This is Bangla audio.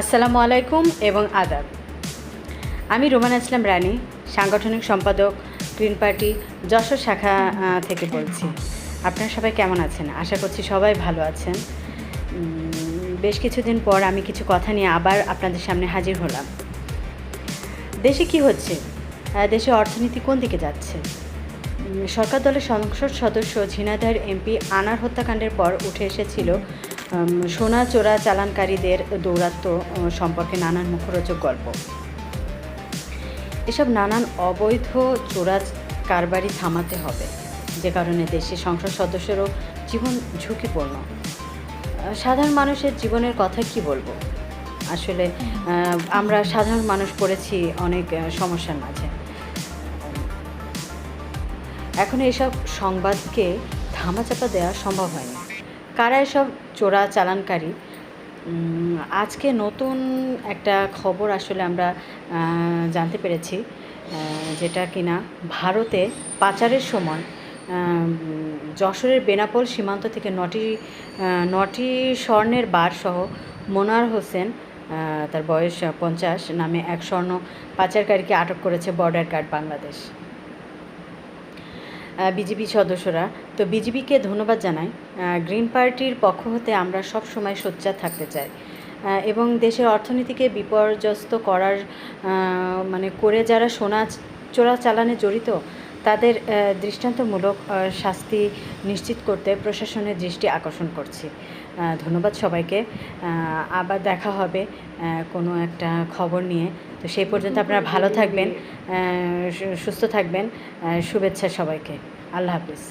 আসসালামু আলাইকুম এবং আদাব। আমি রোমান আসলাম রানী, সাংগঠনিক সম্পাদক গ্রিন পার্টি যশোর শাখা থেকে বলছি। আপনারা সবাই কেমন আছেন? আশা করছি সবাই ভালো আছেন। বেশ কিছুদিন পর আমি কিছু কথা নিয়ে আবার আপনাদের সামনে হাজির হলাম। দেশে কি হচ্ছে? দেশে অর্থনীতি কোন দিকে যাচ্ছে? সরকার দলের সংসদ সদস্য ঝিনাইদহের এমপি আনার হত্যাকাণ্ডের পর উঠে এসেছিল সোনা চোরা চালানকারীদের দৌরাত্ম্য সম্পর্কে নানান মুখরোচক গল্প। এসব নানান অবৈধ চোরা কারবারি থামাতে হবে। যে কারণে দেশের সংসদ সদস্যেরও জীবন ঝুঁকিপূর্ণ। সাধারণ মানুষের জীবনের কথা কি বলব? আসলে আমরা সাধারণ মানুষ পড়েছি অনেক সমস্যার মাঝে। এখন এসব সংবাদকে ধামাচাপা দেওয়া সম্ভব হয়নি। কারা এসব চোরা চালানকারী? আজকে নতুন একটা খবর আসলে আমরা জানতে পেরেছি যেটা কিনা ভারতে পাচারের সময় যশোরের বেনাপোল সীমান্ত থেকে নটি নটি স্বর্ণের বার সহ মোনার হোসেন তার বয়স পঞ্চাশ, নামে এক স্বর্ণ পাচারকারীকে আটক করেছে বর্ডার গার্ড বাংলাদেশ। বিজেপি সদস্যরা তো বিজেপিকে ধন্যবাদ জানাই। গ্রিন পার্টির পক্ষ হতে আমরা সব সময় সোচ্চার থাকতে চাই। এবং দেশের অর্থনীতিকে বিপর্যস্ত করার মানে করে যারা সোনা চোরা চালানে জড়িত, তাদের দৃষ্টান্তমূলক শাস্তি নিশ্চিত করতে প্রশাসনের দৃষ্টি আকর্ষণ করছি। ধন্যবাদ সবাইকে। আবার দেখা হবে কোনো একটা খবর নিয়ে। তো সেই পর্যন্ত আপনারা ভালো থাকবেন সুস্থ থাকবেন। শুভেচ্ছা সবাইকে। আল্লাহ হাফিজ।